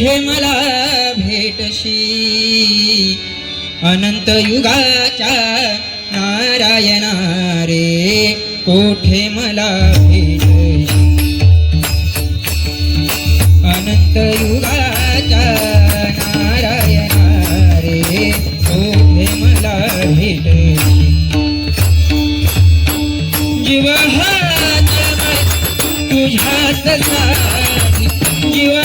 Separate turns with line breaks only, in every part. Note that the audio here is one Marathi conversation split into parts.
कुठे मला भेटशी. अनंत युगाच्या नारायणा रे कोठे मला भेटशी? अनंत युगाच्या नारायणा रे कोठे मला भेटशी? जीव हात तुझ्याच साठी जीव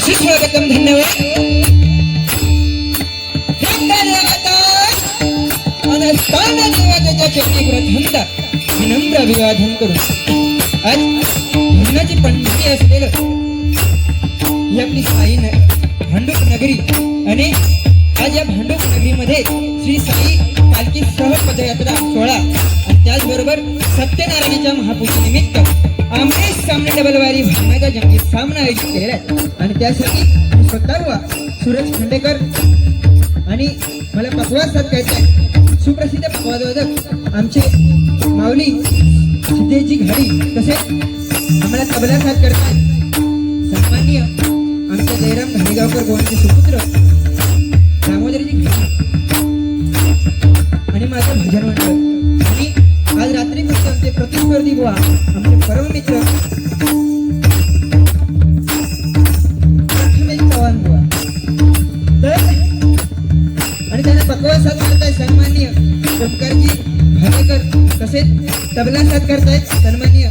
सुस्वागतम धन्यवाद. देवता आणि स्थान देवतेच्या विनम्र अभिवादन करून आज धर्माची पंढरी असलेलं ही आपली साई भांडूप नगरी. आणि आज या भांडूप नगरीमध्ये श्री साई पालखी सह पदयात्रा सोहळा. आणि त्याचबरोबर सत्यनारायणाच्या महापूजेनिमित्त आमने सामने डबलवारी भावनाचा जंगी सामना आयोजित केलेला आहे. आणि त्यासाठी मी स्वतः सूरज खांडेकर आणि मला पकवाज साथ आहे. सुप्रसिद्ध पकवाजवादक आमचे माऊली सिद्धेजी घाडी तसेच आम्हाला तबला साथ करतात सन्माननीय आमच्या जयराम घाणेगावकर गोवांचे सुपुत्र दामोदरजी आणि माझं भजन मंडळ. आणि आज रात्री फक्त आमचे प्रतिस्पर्धी गोवा आमचे परममित्र चव्हाण तर आणि त्यांना पकवा साथ ओमकारजी तसेच तबला साथ करतायत सन्माननीय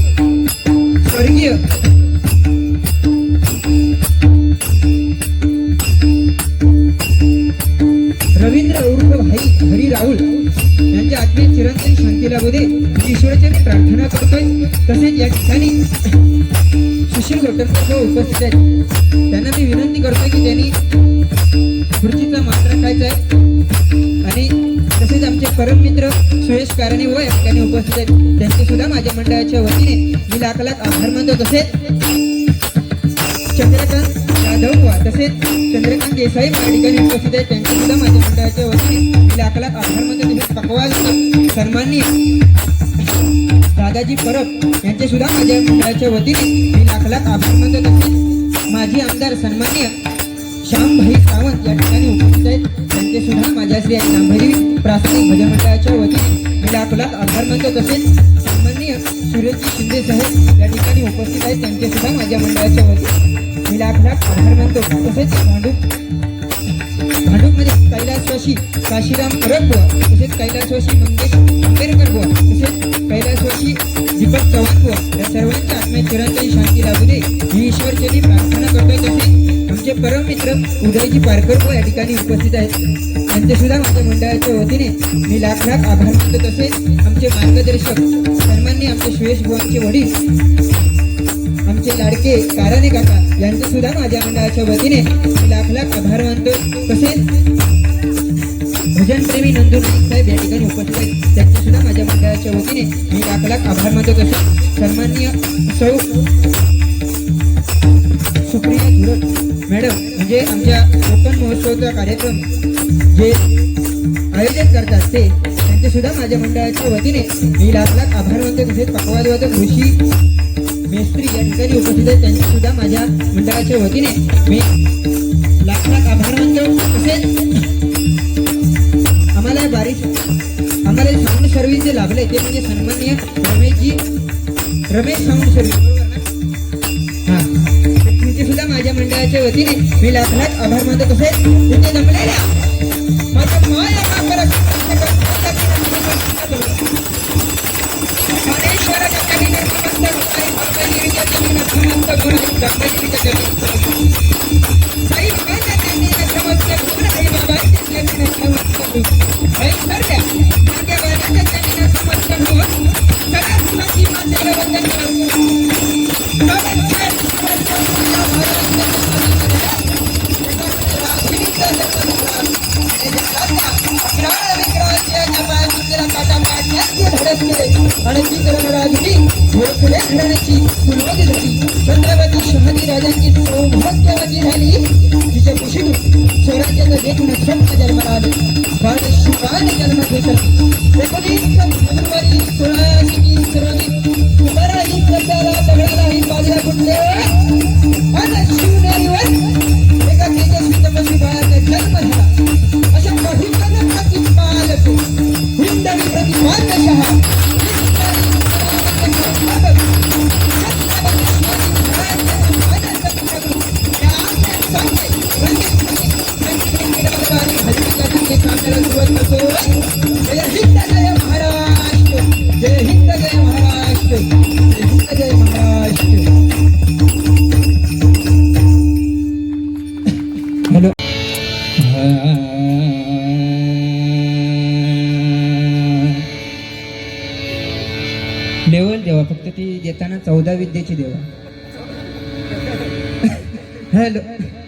स्वर्गीय रवींद्र उर्फ भाई हरी राहुल यांच्या आत्मीय चिरंतन शांती लाभू दे ईश्वराची मी प्रार्थना करतोय. तसेच या ठिकाणी सुशील गोटरकर उपस्थित आहेत. त्यांना मी विनंती करतोय की त्यांनी परम मित्र सुरेश सुयश कारणे व या ठिकाणी उपस्थित आहेत. त्यांचे सुद्धा माझ्या मंडळाच्या वतीने मी लाख लाख आभार मानतो. तसेच चंद्रकांत जाधव तसेच चंद्रकांत देसाई या ठिकाणी उपस्थित आहेत. त्यांचे सुद्धा माझ्या मंडळाच्या वतीने मी लाख लाख आभार मानतो. तसेच पकवाल सन्माननीय दादाजी परब यांचे सुद्धा माझ्या मंडळाच्या वतीने मी लाख लाख आभार मानतो. तसेच माजी आमदार सन्माननीय श्यामभाई सावंत या ठिकाणी उपस्थित आहेत. त्यांचे सुद्धा माझ्या श्री नांभरी प्राथमिक भजन मंडळाच्या वतीने मी लाख आभार मानतो तसेच सन्माननीय सुरेशजी शिंदे साहेब या ठिकाणी उपस्थित आहेत. त्यांचे सुद्धा माझ्या मंडळाच्या वतीने मी लाख आभार मानतो तसेच भांडूप भांडूपमध्ये कैलासवासी काशीराम परब तसेच कैलासवासी मंगेश आंबेडकर बुवा तसेच कैलासवासी दीपक चव्हाण बुवा या सर्वांच्या आत्म्यात चिरंतरी शांती लागू दे. ही ईश्वरचरणी प्रार्थना करतो तसेच आमचे परम मित्र उदयजी पारकर हो या ठिकाणी उपस्थित आहेत. त्यांचे सुद्धा माझ्या मंडळाच्या वतीने मी लाख लाख आभार मानतो. तसेच आमचे मार्गदर्शक सन्माननी आमचे सुयेश भुवांचे वडील आमचे लाडके काराने काका यांचे सुद्धा माझ्या मंडळाच्या वतीने मी लाख लाख आभार मानतो. तसेच भजनप्रेमी नंदू साहेब या ठिकाणी उपस्थित आहेत. त्यांचे सुद्धा माझ्या मंडळाच्या वतीने मी लाख लाख आभार मानतो. तसेच सन्माननीय सौ मॅडम म्हणजे आमच्या कोकण महोत्सवचा कार्यक्रम जे आयोजन करतात ते त्यांचे सुद्धा माझ्या मंडळाच्या वतीने मी लाख लाख आभार मानतो. तसेच पकवादवादक ऋषी मेस्त्री या ठिकाणी उपस्थित आहेत. त्यांचे सुद्धा माझ्या मंडळाच्या वतीने मी लाख लाख आभार मानतो. तसेच आम्हाला बारीक आम्हाला साऊंड सर्व्हिस जे लाभले ते म्हणजे सन्माननीय रमेशजी रमेश साऊंड सर्व्हिस. मंडळाच्या वतीने मी लाखनाथ आभार मानतो. कसे तिथे जमलेल्या माझ्या माया आणि ती धर्मराजुनी घोषणे घराण्याची फुलवती झाली चंद्रवती शहाजी राजांची सौभाग्यवती झाली तिच्या कुशीतून स्वराज्याचा देखून संत जन्माला आले बाळ शिवाने जन्म घेतला एकोणीस फेब्रुवारी सोळाशे तीस रोजी कुमाराही प्रचारा दगडालाही बाजरा कुठले आणि शिवनेरीवर एका तेजस्वी तपस्वी बाळाचा जन्म झाला अशा बहुजन प्रतिपालक हिंदवी प्रतिपादशः जय लेवल देवा फक्त ती देताना चौदा विद्येची देवा. हॅलो.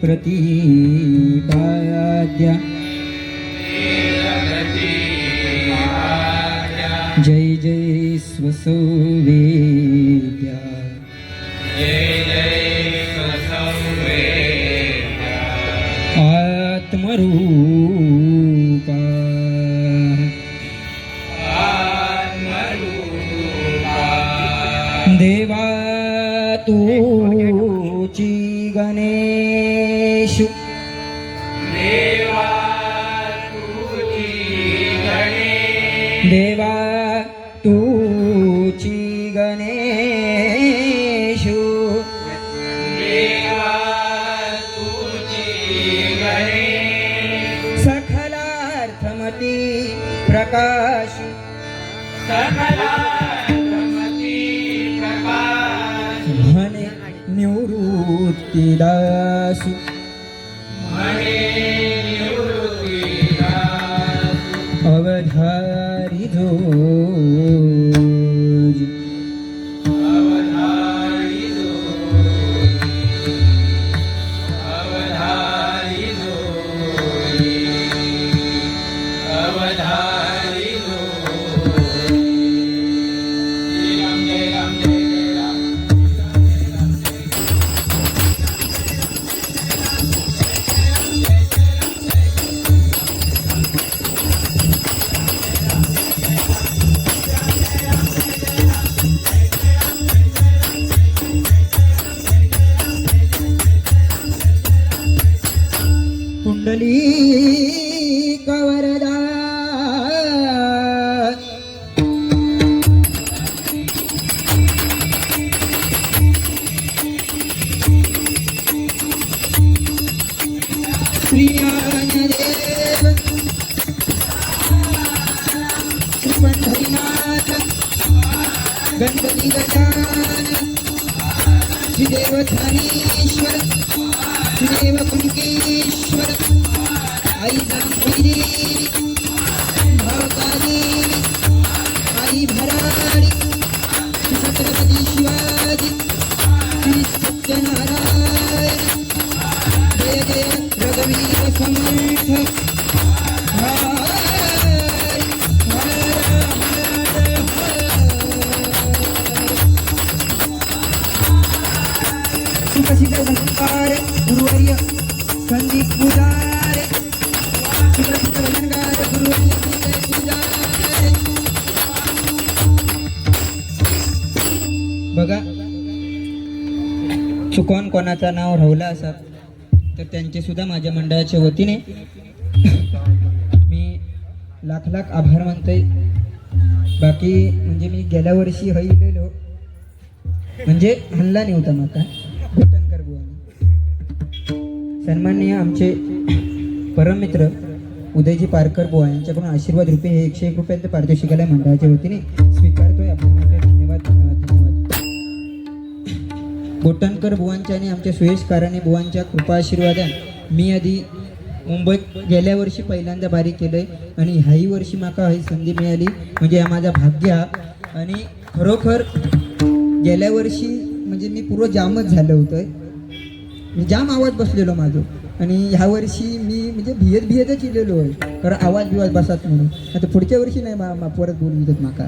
प्रति प्रकाश। म्हणे निवृत्तीदासी ಕಲೀ संदीप पुजारे। भजनकार बघा चुकून कोणाचं नाव राहुलं असत तर त्यांचे सुद्धा माझ्या मंडळाच्या वतीने मी लाख लाख आभार मानतोय. बाकी म्हणजे मी गेल्या वर्षी हईलेलो. म्हणजे हल्ला नाही होता माका. सन्माननीय आमचे परममित्र उदयजी पारकर बुवा यांच्याकडून आशीर्वाद रुपये हे एकशे एक रुपयांचे पारितोषिकाला मंडळाच्या वतीने. स्वीकारतोय. आपण धन्यवाद धन्यवाद धन्यवाद. गोटणकर बुवांच्या आणि आमच्या सुयश काराने बुवांच्या कृपा आशीर्वादान मी आधी मुंबईत गेल्या वर्षी पहिल्यांदा बारी केलंय आणि ह्याही वर्षी माका ही संधी मिळाली. म्हणजे हा माझा भाग्य हा. आणि खरोखर गेल्या वर्षी म्हणजे मी पूर्व जामच झालं होतं. मी जाम आवाज बसलेलो माझं. आणि ह्या वर्षी मी म्हणजे भियत भियतच इलेलो आहे. कारण आवाज बिवाज बसात म्हणून. आता पुढच्या वर्षी नाही मा मा- परत बोलू देत माका.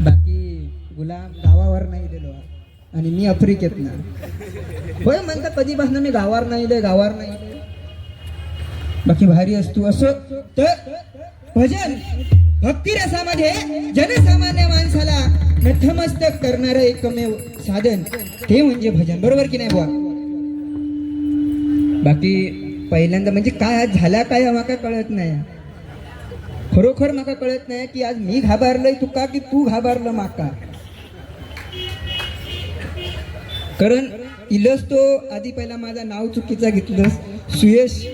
बाकी गुलाम गावावर नाही गेलो आणि मी आफ्रिकेत ना. होय म्हणता कधीपासून मी गावावर नाही इले गावावर नाही बाकी भारी असतो असं. तर भजन. भक्ती रसामध्ये जनसामान्य माणसाला नथमस्तक करणारं एकमेव साधन ते म्हणजे भजन. बरोबर की नाही बुवा? बाकी पहिल्यांदा म्हणजे काय आज झाला काय माका कळत नाही. खरोखर माका कळत नाही की आज मी घाबरलोय तुका की तू घाबरलं माका. कारण इलस तो आधी पहिला माझा नाव चुकीचा घेतलंस. सुयश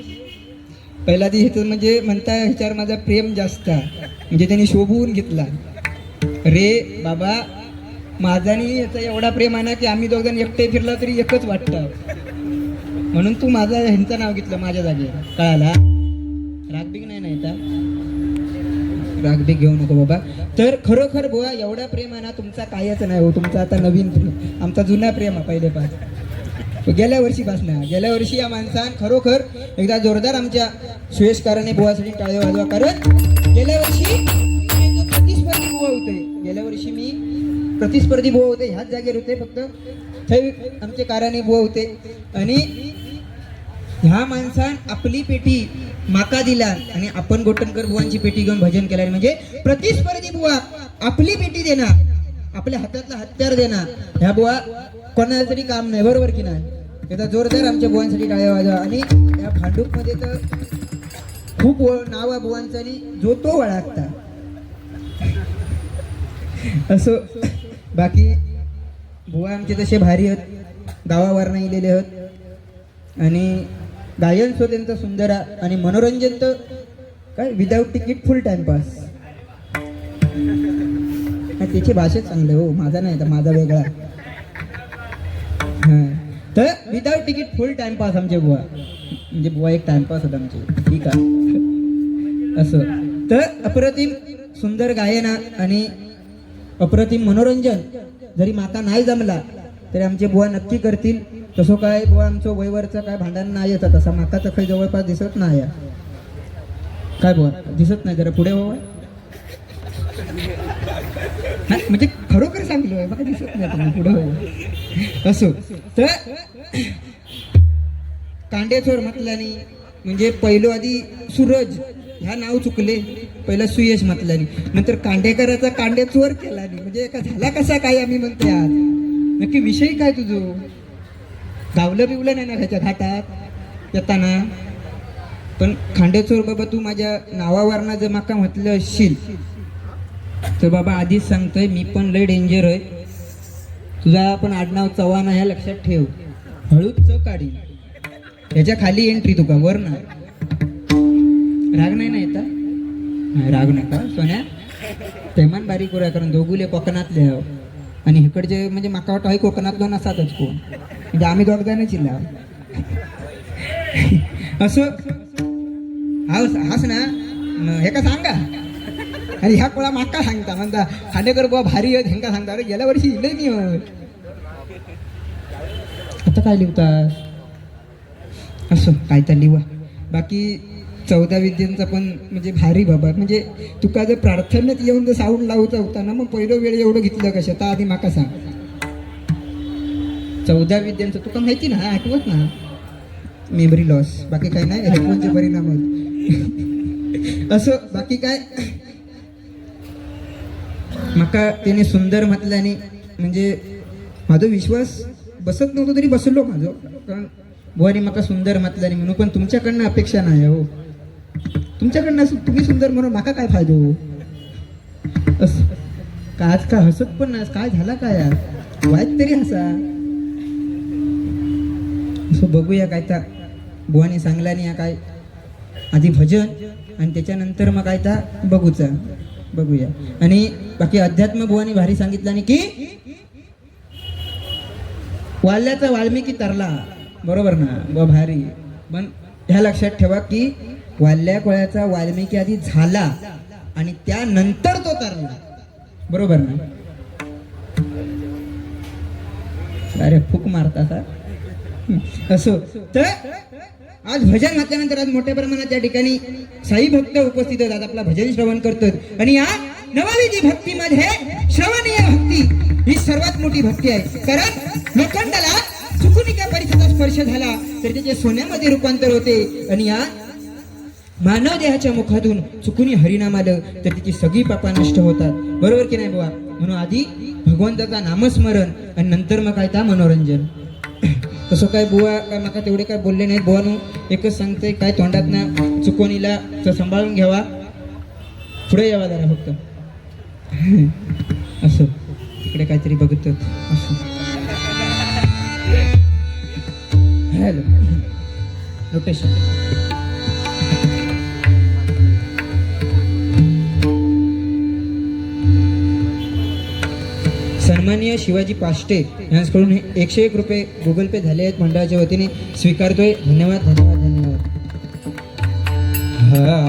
पहिला ती ह्याचं म्हणजे म्हणता ह्याच्यावर माझा प्रेम जास्त म्हणजे त्यांनी शोभवून घेतला. रे बाबा माझा याचा एवढा प्रेम आहे ना की आम्ही दोघं एकटे फिरला तरी एकच वाटतं. म्हणून तू माझा ह्यांचं नाव घेतलं माझ्या जागेवर कळाला? रागबिग नाही नाही का रागबिग घेऊ नको बाबा. तर खरोखर बुवा एवढा प्रेम आहे ना तुमचा कायच नाही हो. तुमचा आता नवीन प्रेम. आमचा जुना प्रेम आहे पहिले पास गेल्या वर्षीपासनं गेल्या वर्षी या माणसान खरोखर एकदा जोरदार आमच्या सुयशकाराने बुवासाठी टाळे वाजवा. कारण गेल्या वर्षी प्रतिस्पर्धी बुवा होते गेल्या वर्षी मी प्रतिस्पर्धी बुवा होते ह्याच जागेवर होते. फक्त थै आमचे काराने बुवा होते. आणि ह्या माणसान आपली पेटी माका दिला आणि आपण गोटणकर बुवांची पेटी घेऊन भजन केलं म्हणजे प्रतिस्पर्धी बुवा आपली पेटी देणार. आपल्या हातातला हत्यार देणार. ह्या बुवा कोणाला तरी काम नाही बरोबर की नाही? एकदा जोरदार आमच्या बुवांसाठी टाळ्या वाजवा. आणि या भांडूपमध्ये तर खूप व- नाव आहे बुवांचं आणि जो तो वळागता. असो बाकी बुवा आमचे तसे भारी आहेत. गावावर नाही गेलेले आहेत. आणि गायन सो त्यांचं सुंदर आहे. आणि मनोरंजन तर काय विदाऊट तिकीट फुल टाइमपास तिची भाषेत चांगली हो. माझा नाही तर माझा वेगळा हां. तर विदाऊट तिकीट फुल टाइमपास आमचे बुवा. म्हणजे बुवा एक टाइमपास होता आमचे. ठीक आहे. असं. तर अप्रतिम सुंदर गायना आणि अप्रतिम मनोरंजन जरी माता नाही जमला तरी आमचे बुवा नक्की करतील. तसं काय बुवा आमचं वयवरचं काय भांडण नाही येतं. तसा माका तर काही जवळपास दिसत नाही. आहे. काय बुवा? दिसत नाही. जरा पुढे बाबा नाही, म्हणजे खरोखर सांगलोय मला दिसत नाही तुम्ही असो. तर कांडेचोर म्हटल्याने म्हणजे पहिलो आधी सूरज ह्या नाव चुकले पहिला सुयश म्हटल्याने. नंतर कांडेकराचा कांडेचोर केला म्हणजे का झाला कसा काय आम्ही म्हणते आज? नक्की विषय काय तुझं? गावलं बिवलं नाही ना घ्यायच्या घाटात? येताना? पण खांडेचोर बाबा तू माझ्या नावावरनं जर माका म्हटलं असशील? तर बाबा आधीच सांगतोय मी पण लय डेंजर आहे. तुझा पण आडनाव चव्हाण आहे लक्षात ठेव. हळूच च काढी. ह्याच्या खाली एंट्री तुका वर ना. राग नाही ना येता नाही राग नका सोन्या. तेमान बारीक करूया कारण दोघुले कोकणातले आहो. आणि इकडचे म्हणजे माका वाटतं हाय कोकणातलो नसातच कोण. म्हणजे आम्ही दोघ चिल्ला. असं. हास हास ना. हे का सांगा? आणि ह्या कोळा माका सांगता म्हणता खांडेकर बुवा भारी आहेत हेंका सांगता अरे गेल्या वर्षी इले नाही होत. आता काय लिहतात? असं काय तर लिहा बाकी चौदा विद्यांचा पण म्हणजे भारी बाबा. म्हणजे तुका जर प्रार्थनेत येऊन जर साऊंड लावता होता ना मग पहिलं वेळ एवढं घेतलं कशा? तर आधी माका सांग. चौदा विद्यांचं तुका माहिती ना? आठवत ना? मेमरी लॉस बाकी काय नाही हेडफोनचे परिणाम होत. असं बाकी काय? माका त्याने सुंदर म्हटल्याने म्हणजे माझा विश्वास बसत नव्हतो तरी बसलो माझं. कारण बुवानी माका सुंदर म्हटल्याने म्हणून पण तुमच्याकडनं अपेक्षा नाही हो. तुमच्याकडनं असं तुम्ही सुंदर म्हणून माका काय फायदो हो? का आज काय हसत पण नाही काय झाला काय यार? वाईट तरी हसा. असं बघूया काय त्या बुवानी सांगल्याने या काय आधी भजन आणि त्याच्यानंतर मग काय तर बघूचा. बघूया. आणि बाकी अध्यात्म बुवानी भारी सांगितल्याने की वाल्याचा वाल्मिकी तरला. बरोबर ना? ब भारी. पण ह्या लक्षात ठेवा की वाल्या कोळ्याचा वाल्मिकी आधी झाला आणि त्यानंतर तो तरला. बरोबर ना? अरे फुक मारता असो. तर आज भजन घातल्यानंतर आज मोठ्या प्रमाणात त्या ठिकाणी साई भक्त उपस्थित होतात आपला भजन श्रवण करतात आणि या नवविधी भक्तीमध्ये श्रवणीय भक्ती ही सर्वात मोठी भक्ती आहे. कारण लोखंडाला चुकुनिका परिसराचा स्पर्श झाला तर त्याचे सोन्यामध्ये रूपांतर होते. आणि या मानव देहाच्या मुखातून चुकुनी हरिनाम आलं तर त्याची सगळी पापा नष्ट होतात. बरोबर की नाही बाबा म्हणून आधी भगवंताचा नामस्मरण आणि नंतर मग काय? त्या मनोरंजन. तसं काय बुवा काय माका तेवढे काय बोलले नाहीत. बुवानू एकच सांगते काय तोंडात ना चुकोनीला तर सांभाळून घ्यावा. पुढे यावा जरा फक्त. असं. तिकडे काहीतरी बघत असं. हॅलो. रोटेशन सन्माननीय शिवाजी पाष्टे यांच्याकडून हे एकशे एक रुपये गुगल पे झाले आहेत. मंडळाच्या वतीने स्वीकारतोय. धन्यवाद धन्यवाद धन्यवाद. हा,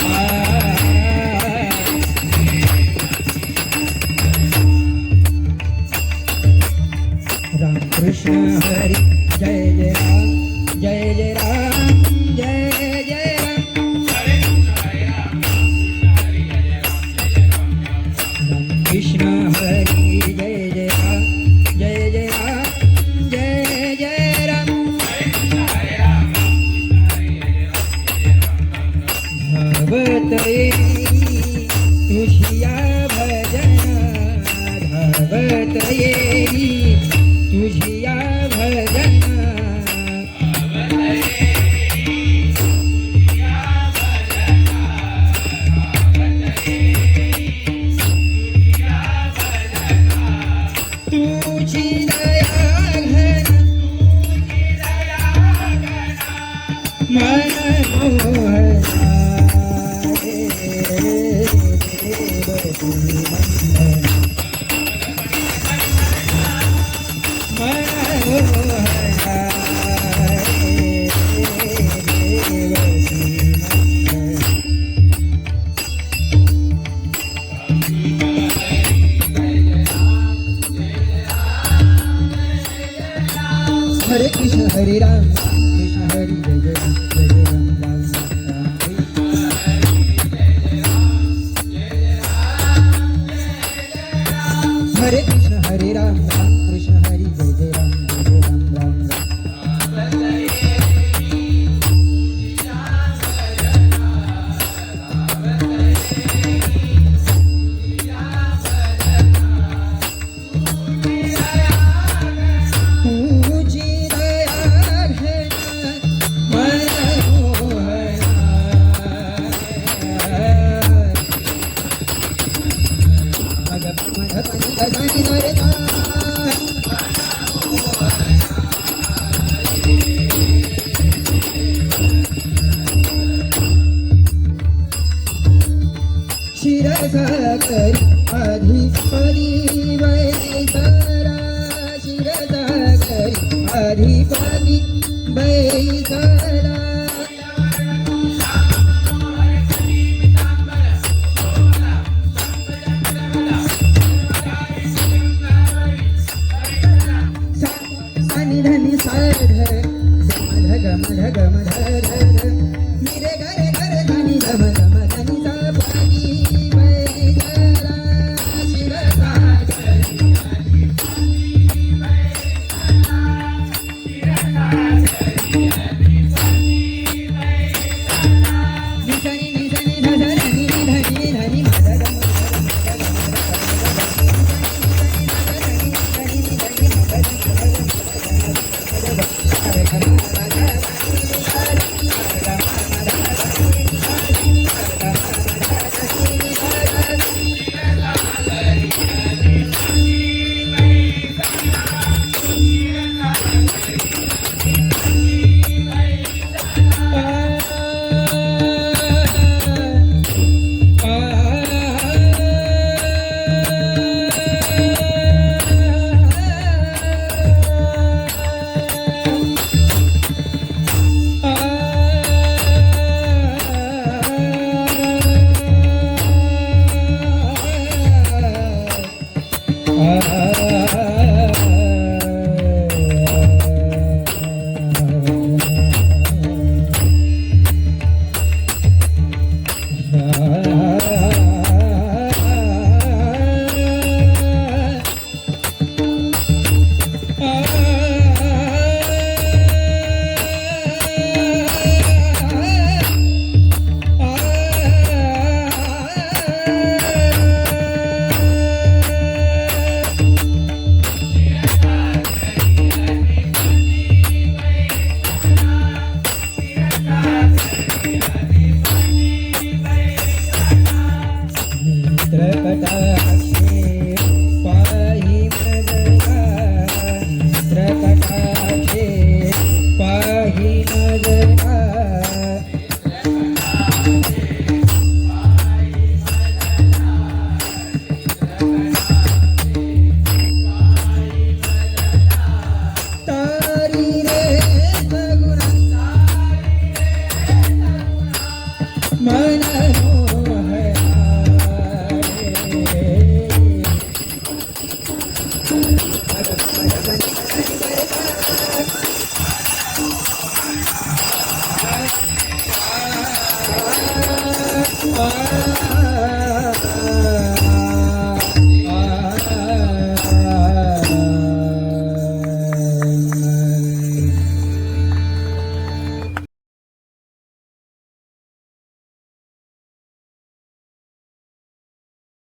Ah. My. mai ho